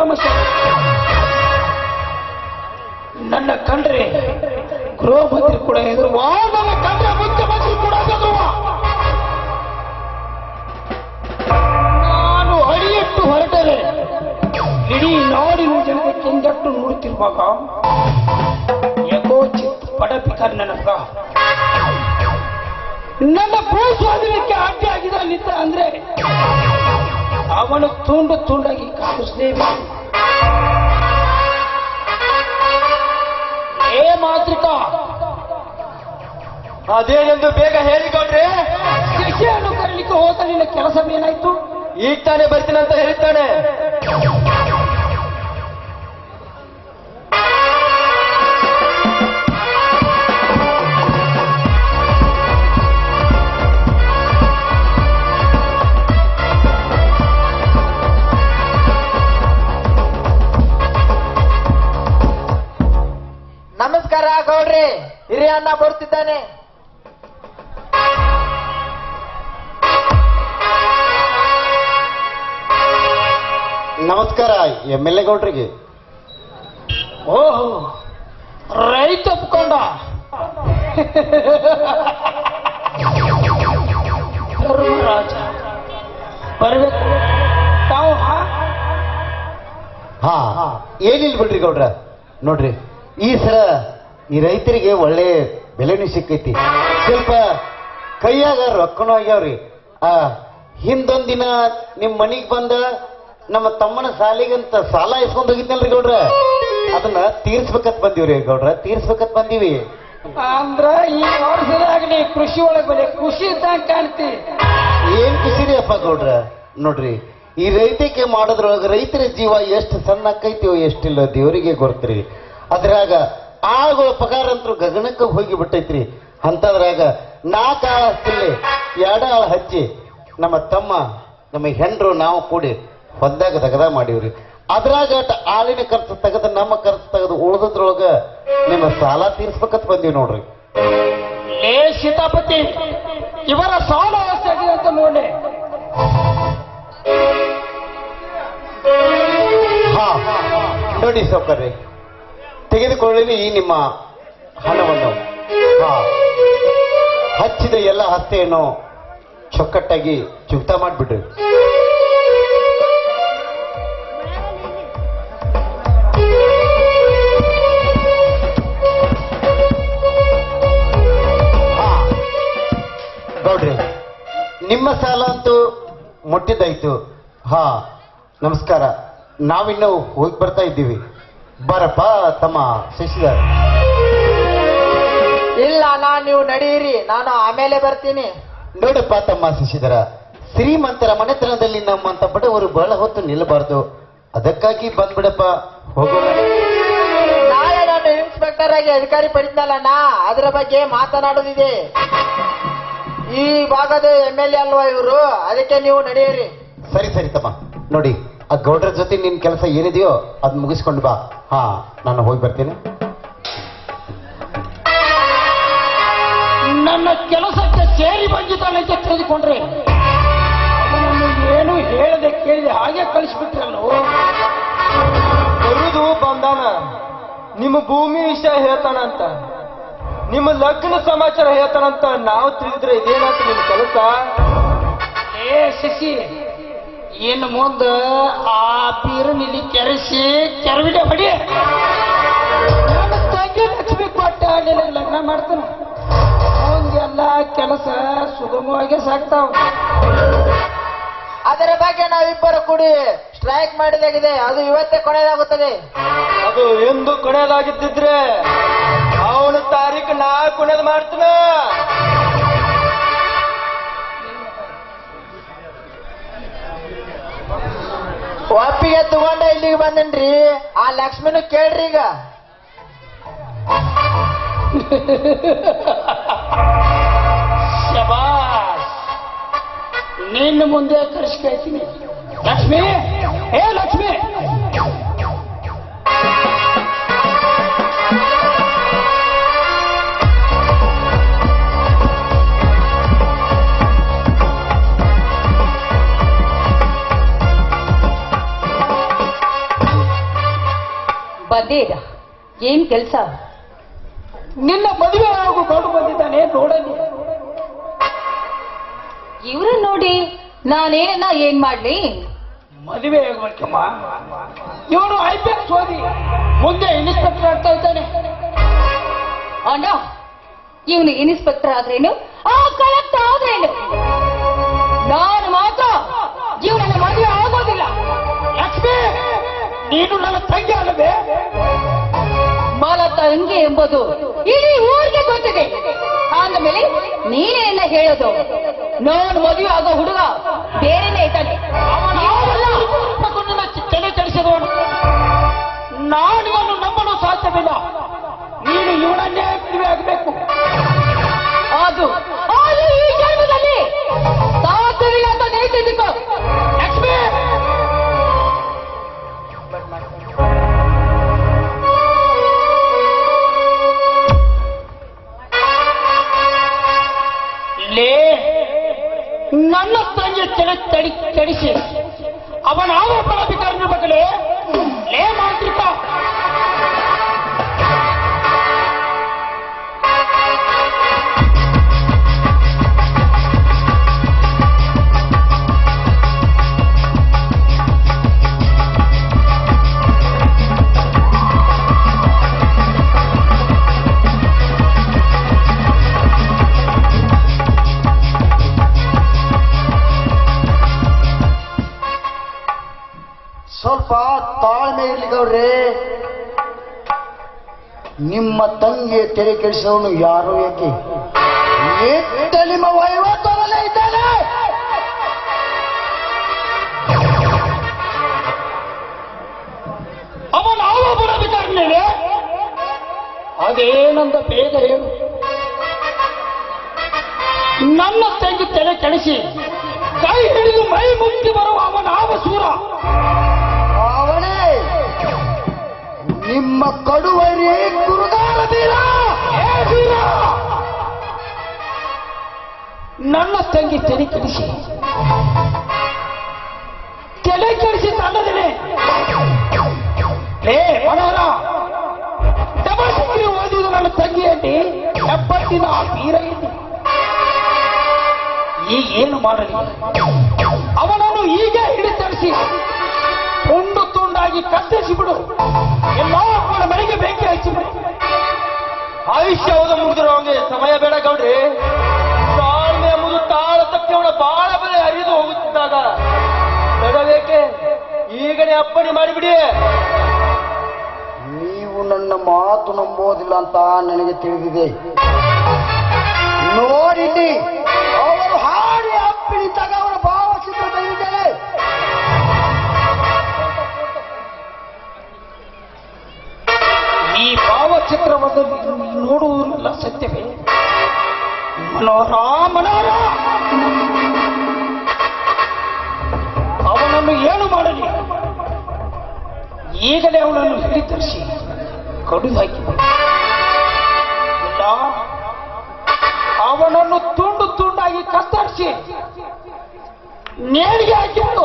ಪರಾಕ್ರಮಶಾಲಿ ನನ್ನ ಕಂಡ್ರೆ ಗೃಹ ಮಂತ್ರಿ ಕೂಡ ಹೆದರುವ ನನ್ನ ಕಂಡ್ರೆ ಮುಖ್ಯಮಂತ್ರಿ ಕೂಡ ಹೆದರುವ ನಾನು ಅಡಿಯಟ್ಟು ಹೊರಟರೆ. ಇಡೀ ನಾಡಿನ ಜನತೆ ಕೆಂದಟ್ಟು ನೋಡುತ್ತಿರುವಾಗ ಯಥೋಚಿತ್ ಪಡಪಿಕರ್ ನನಗ. ನನ್ನ ಭೂ ಸ್ವಾಧೀನಕ್ಕೆ ಅಡ್ಡಿ ಆಗಿದ ನಿಂತ ಅಂದ್ರೆ ಅವನು ತುಂಡು ತುಂಡಾಗಿ ಕಾಣಿಸ್ಲೇಬೇಕು ಏ ಮಾತೃಕ ಅದೇನೆಂದು ಬೇಗ ಹೇಳಿಕೊಂಡ್ರೆ. ಶಿಕ್ಷೆಯನ್ನು ಕರೀಲಿಕ್ಕೆ ಹೋದ ನಿನ್ನ ಕೆಲಸ ಏನಾಯ್ತು ಈಗ ತಾನೇ ಬರ್ತೀನಂತ ಅಂತ ಹೇಳ್ತಾನೆ ನಮಸ್ಕಾರ ಗೌಡ್ರಿ ಹಿರಿಯ ಅಣ್ಣ ಬರ್ತಿದ್ದಾನೆ. ನಮಸ್ಕಾರ ಎಂ ಎಲ್ ಎ ಗೌಡ್ರಿಗೆ. ಓಹೋ ರೈತ ಒಪ್ಕೊಂಡ ಧರ್ಮರಾಜ ಬರ್ಬೇಕು. ತಾವು ಹಾ? ಹಾ ಏನಿಲ್ಲ ಬಿಡ್ರಿ ಗೌಡ್ರ? ನೋಡ್ರಿ ಈ ಸಲ ಈ ರೈತರಿಗೆ ಒಳ್ಳೆ ಬೆಲೆನೂ ಸಿಕ್ಕೈತಿ. ಸ್ವಲ್ಪ ಕೈಯಾಗ ರೊಕ್ಕನೂ ಆಗ್ಯಾವ್ರಿ. ಆ ಹಿಂದೊಂದಿನ ನಿಮ್ ಮನಿಗ್ ಬಂದ ನಮ್ಮ ತಮ್ಮನ ಸಾಲಿಗಂತ ಸಾಲ ಇಸ್ಕೊಂಡ್ ಹೋಗಿದ್ನಲ್ರಿ ಗೌಡ್ರ? ಅದನ್ನ ತೀರ್ಸ್ಬೇಕತ್ ಬಂದಿವ್ರಿ ಗೌಡ್ರ ತೀರ್ಸ್ಬೇಕತ್ ಬಂದೀವಿ. ಅಂದ್ರ ಈ ವರ್ಷದಾಗ ನೀ ಕೃಷಿ ಒಳಗೆ ಬಂದ. ಖುಷಿ ಇದ್ದಂಗ ಕಾಣ್ತಿ. ಏನ್ ಖುಷಿರಿ ಅಪ್ಪ ಗೌಡ್ರ? ನೋಡ್ರಿ ಈ ರೈತಕ್ಕೆ ಮಾಡೋದ್ರೊಳಗ ರೈತರ ಜೀವ ಎಷ್ಟು ಸಣ್ಣ ಆಕೈತಿಯೋ ಎಷ್ಟಿಲ್ಲ ದೇವರಿಗೆ ಗೊತ್ತ್ರಿ. ಅದ್ರಾಗ ಆಳುಗಳ ಪಗಾರ ಅಂತೂ ಗಗನಕ್ಕೆ ಹೋಗಿ ಬಿಟ್ಟೈತ್ರಿ ಅಂತದ್ರಾಗ ನಾಲ್ಕು ಆಳ ಹಚ್ಚಿಲ್ಲಿ ಎರಡು ಆಳು ಹಚ್ಚಿ ನಮ್ಮ ತಮ್ಮ ನಮ್ಮ ಹೆಂಡ್ರು ನಾವು ಕೂಡಿ ಹೊಲ್ದಾಗ ತಗದ ಮಾಡೀವ್ರಿ. ಅದ್ರಾಗ ಆಳಿನ ಖರ್ಚು ತೆಗೆದು ನಮ್ಮ ಖರ್ಚು ತೆಗೆದು ಉಳ್ದದ್ರೊಳಗ ನಿಮ್ಮ ಸಾಲ ತೀರ್ಸ್ಬೇಕಂತ ಬಂದೀವಿ ನೋಡ್ರಿ. ಏ ಸೀತಾಪತಿ ಇವರ ಸಾಲ ಅಂತ ನೋಡಿ ಹಾ ನೋಡಿ ಸೌಕರ್ಯ. ತೆಗೆದುಕೊಳ್ಳಿ ಈ ನಿಮ್ಮ ಹಣವನ್ನು. ಹಚ್ಚಿದ ಎಲ್ಲ ಹಸ್ತೆಯನ್ನು ಚೊಕ್ಕಟ್ಟಾಗಿ ಚುಕ್ತ ಮಾಡಿಬಿಡ್ರಿ. ಹಾ. ಗೌಡ್ರಿ, ನಿಮ್ಮ ಸಾಲ ಅಂತೂ ಮುಟ್ಟಿದ್ದಾಯ್ತು. ಹಾ. ನಮಸ್ಕಾರ. ನಾವಿನ್ನು ಹೋಗಿ ಬರ್ತಾ ಇದ್ದೀವಿ. ಬರಪ್ಪ ತಮ್ಮ ಶಶಿಧರ್ ಇಲ್ಲ ನಾ ನೀವು ನಡೀರಿ ನಾನು ಆಮೇಲೆ ಬರ್ತೀನಿ. ನೋಡಪ್ಪ ತಮ್ಮ ಶಶಿಧರ ಶ್ರೀಮಂತರ ಮನೆತನದಲ್ಲಿ ನಮ್ಮಂತ ಬಡವರು ಬಹಳ ಹೊತ್ತು ನಿಲ್ಲಬಾರ್ದು. ಅದಕ್ಕಾಗಿ ಬಂದ್ಬಿಡಪ್ಪ ಹೋಗೋಣ. ನಾಳೆ ನಾನು ಇನ್ಸ್ಪೆಕ್ಟರ್ ಆಗಿ ಅಧಿಕಾರಿ ಪಡಿದ್ನಲ್ಲಣ್ಣ ಅದರ ಬಗ್ಗೆ ಮಾತನಾಡೋದಿದೆ. ಈ ಭಾಗದ ಎಂ ಎಲ್ ಎ ಅಲ್ವಾ ಇವರು? ಅದಕ್ಕೆ ನೀವು ನಡೆಯಿರಿ ಸರಿ ಸರಿ ತಮ್ಮ ನೋಡಿ. ಆ ಗೌಡ್ರ ಜೊತೆ ನಿನ್ನ ಕೆಲಸ ಏನಿದೆಯೋ ಅದ್ ಮುಗಿಸ್ಕೊಂಡು ಬಾ. ಹಾ ನಾನು ಹೋಗಿ ಬರ್ತೀನಿ. ನನ್ನ ಕೆಲಸಕ್ಕೆ ಸೇರಿ ಬಂದಿದ್ದಾನೆ ಅಂತ ತಿಳಿದುಕೊಂಡ್ರೆ ಏನು ಹೇಳದೆ ಕೇಳಿದೆ ಹಾಗೆ ಕಳಿಸ್ಬಿಟ್ರಲ್ಲೋ. ಬರುದು ಬಂದಾನ. ನಿಮ್ಮ ಭೂಮಿ ವಿಷಯ ಹೇಳ್ತಾನಂತ. ನಿಮ್ಮ ಲಗ್ನ ಸಮಾಚಾರ ಹೇಳ್ತಾನಂತ ನಾವು ತಿಳಿದ್ರೆ ಇದೇನಂತ ನಿಮ್ಮ ಕೆಲಸ? ಏ ಶಶಿ ಇನ್ನು ಮುಂದೆ ಆ ಬೀರನಿಲಿ ಕೆರೆಸಿ ಕೆರವಿಡೆ ಹೊಡಿ. ನನ್ನ ತಂಗಿ ಲಕ್ಷ್ಮಿ ಕೊಟ್ಟ ನಿನಗೆ ಲಗ್ನ ಮಾಡ್ತಾನೆ. ಮುಂದೆಲ್ಲ ಕೆಲಸ ಸುಗಮವಾಗಿ ಸಾಕ್ತಾವ. ಅದರ ಬಗ್ಗೆ ನಾವಿಬ್ಬರು ಕೂಡಿ ಸ್ಟ್ರೈಕ್ ಮಾಡಿದಾಗಿದೆ. ಅದು ಇವತ್ತೇ ಕೊನೆಯದಾಗುತ್ತದೆ. ಅದು ಎಂದು ಕೊನೆಯದಾಗಿದ್ದಿದ್ರೆ ಅವನ ತಾರೀಕು ನಾ ಕೊನೆಯದು ಮಾಡ್ತೀನ ಒಪ್ಪಿಗೆ ತಗೊಂಡ ಇಲ್ಲಿಗೆ ಬಂದನ್ರಿ. ಆ ಲಕ್ಷ್ಮಿನೂ ಕೇಳ್ರಿ ಈಗ. ನಿನ್ನ ಮುಂದೆ ಕರೆಸ್ಕೊಳ್ತೀನಿ ಲಕ್ಷ್ಮಿ ಏ ಲಕ್ಷ್ಮಿ ಬಂದೇ ಇದ ಏನ್ ಕೆಲ್ಸ? ನಿನ್ನ ಮದುವೆ ಆಗು ಗೌಡು ಬಂದಿದ್ದಾನೆ ನೋಡಲಿ ಇವ್ರ ನೋಡಿ ನಾನೇನ ಏನ್ ಮಾಡ್ಲಿ? ಮದುವೆ ಆಗಬೇಕಮ್ಮ ಇವನು ಐ ಪಿ ಎಸ್ ಓದಿ ಮುಂದೆ ಇನ್ಸ್ಪೆಕ್ಟರ್ ಆಗ್ತಾ ಇದ್ದಾನೆ. ಅಣ್ಣ ಇವನು ಇನ್ಸ್ಪೆಕ್ಟರ್ ಆದ್ರೇನು? ಆ ಕಲೆಕ್ಟರ್ ಆದ್ರೇನು? ನಾನು ನೀನು ನನ್ನ ತಂಗಿ ಅಲ್ಲದೆ ಮಾಲತ್ತ ಹಂಗೆ ಎಂಬುದು ಇಡೀ ಊರಿಗೆ ಗೊತ್ತಿದೆ. ಅಂದಮೇಲೆ ನೀನೇನ ಹೇಳೋದು. ನಾನು ಮದುವೆ ಆಗೋ ಹುಡುಗ ಬೇರೆನೇ ಇದ್ದಾನೆ. ತಲೆ ಕೆಡಿಸಿದವನು ನಾನು ನಂಬಲು ಸಾಧ್ಯವಿಲ್ಲ ನೀನು ಇವನನ್ನೇ ಮದುವೆ ಆಗಬೇಕು. ಅದು ಸ್ವಲ್ಪ ತಾಳ್ಮೆ ಇರ್ಲಿಕ್ಕವ್ರೆ ನಿಮ್ಮ ತಂಗಿ ತೆರೆ ಕೆಡಿಸೋನು ಯಾರು ಯಾಕೆ ನಿಮ್ಮ ವೈವತ್ತರಲ್ಲೇ ಇದ್ದಾನೆ. ಅವನ ಆರೋಪಣ ಬೇಕಾದ್ಮೇಲೆ ಅದೇನಂತ ಬೇಗ ಹೇಳು. ನನ್ನ ತಂಗಿ ತೆರೆ ಕೆಡಿಸಿ ಕೈ ಹಿಡಿದು ಮೈ ಮುಕ್ತಿ ಬರುವ ಅವನ ಆವಸೂರ ನಿಮ್ಮ ಕಡುವರಿ ಗುರುಗಾಲ ಬೀರ! ನನ್ನ ತಂಗಿ ತಲೆ ಕೆಡಿಸಿ. ತಲೆ ಕೆಡಿಸಿ ತಂಡದಿದೆ ಏ ಮನೋರ ಡಬಲ್ ಓದುವುದು ನನ್ನ ತಂಗಿಯಲ್ಲಿ ಎಪ್ಪತ್ತಿನ ಆ ವೀರ ಇಲ್ಲಿ. ಏನು ಮಾಡಲಿ? ಅವನನ್ನು ಈಗ ಹಿಡಿತರಿಸಿ, ತುಂಡು ತುಂಡಾಗಿ ಕತ್ತರಿಸಿ ಆಯುಷ್ಯ ಹೌದು ಮುಗಿದ್ರು ಅವನಿಗೆ. ಸಮಯ ಬೇಡ ಗೌಡ್ರಿ. ತಾಳ್ಮೆ ಎಂಬುದು ತಾಳ ತಪ್ಪಿ ಅವಳ ಬಾಳ ಬೆಲೆ ಹರಿದು ಹೋಗುತ್ತಿದ್ದಾಗ ನಡಬೇಕೆ ಈಗನೇ ಅಪ್ಪಣೆ ಮಾಡಿಬಿಡಿ. ನೀವು ನನ್ನ ಮಾತು ನಂಬೋದಿಲ್ಲ ಅಂತ ನನಗೆ ತಿಳಿದಿದೆ. ಮನೋರ ಅವನನ್ನು ಏನು ಮಾಡಲಿ? ಈಗಲೇ ಅವನನ್ನು ಹಿಡಿತರಿಸಿ ಕಡಿದು ಹಾಕಿ ಅವನನ್ನು ತುಂಡು ತುಂಡಾಗಿ ಕತ್ತರಿಸಿ, ನೇಣಿಗೆ ಹಾಕಿಬಿಡು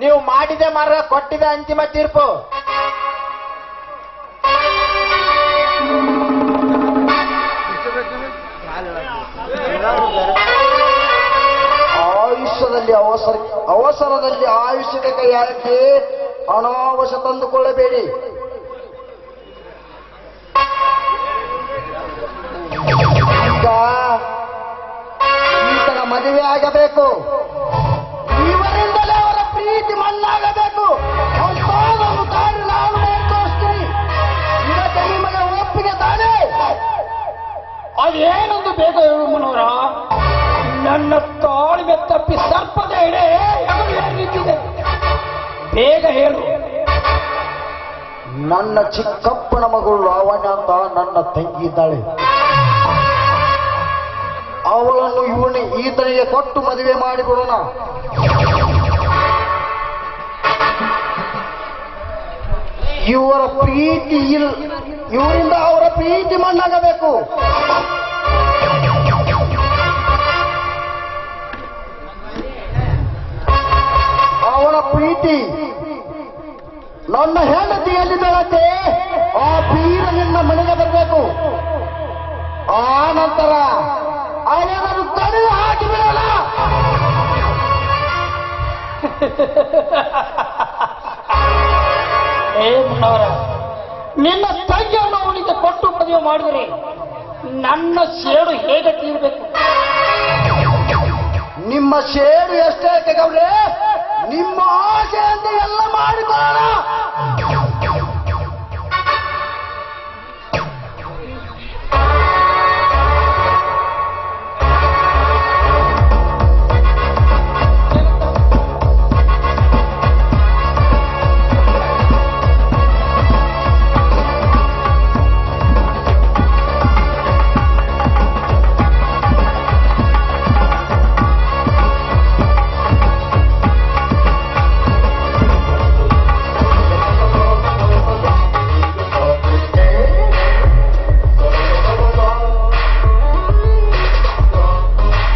ನೀವು ಮಾಡಿದೆ ಮರ ಕೊಟ್ಟಿದ ಅಂತಿಮ ತೀರ್ಪು. ಆಯುಷ್ಯದಲ್ಲಿ ಅವಸರ ಅವಸರದಲ್ಲಿ ಆಯುಷ್ಯದ ಕೈ ಹಾಕಿ ಅನಾವಶ ತಂದುಕೊಳ್ಳಬೇಡಿ. ನನ್ನ ತಾಳ್ಮೆ ತಪ್ಪಿ ಸರ್ಪದ ಎಡೆ ನಿಂತಿದೆ ಬೇಗ ಹೇಳು. ನನ್ನ ಚಿಕ್ಕಪ್ಪನ ಮಗಳು ಲಾವಣ್ಯ ಅಂತ ನನ್ನ ತಂಗಿ ಇದ್ದಾಳೆ. ಅವಳನ್ನು ಇವನು ಈತನಿಗೆ ಕೊಟ್ಟು ಮದುವೆ ಮಾಡಿಕೊಡೋಣ. ಇವರ ಪ್ರೀತಿ ಇಲ್ ಇವರಿಂದ ಅವರ ಪ್ರೀತಿ ಮಣ್ಣಾಗಬೇಕು. ನನ್ನ ಹೆಂಡತಿ ಎಲ್ಲಿದ್ದಾಳಂತೆ ಆ ಬೀರ ನಿನ್ನ ಮನೆಗೆ ಬರಬೇಕು. ಆ ನಂತರ ಅವನನ್ನು ತಡೆದು ಹಾಕಿ ಬಿಡೋಣ. ಏ ಮುನ್ನವರ ನಿನ್ನ ತಂಗಿಯನ್ನು ಅವನಿಗೆ ಕೊಟ್ಟು ಮದುವೆ ಮಾಡಿದರೆ ನನ್ನ ಸೇಡು ಹೇಗೆ ತೀರಬೇಕು? ನಿಮ್ಮ ಶೇರು ಎಷ್ಟೇ ಗೌಡ್ರೆ? ನಿಮ್ಮ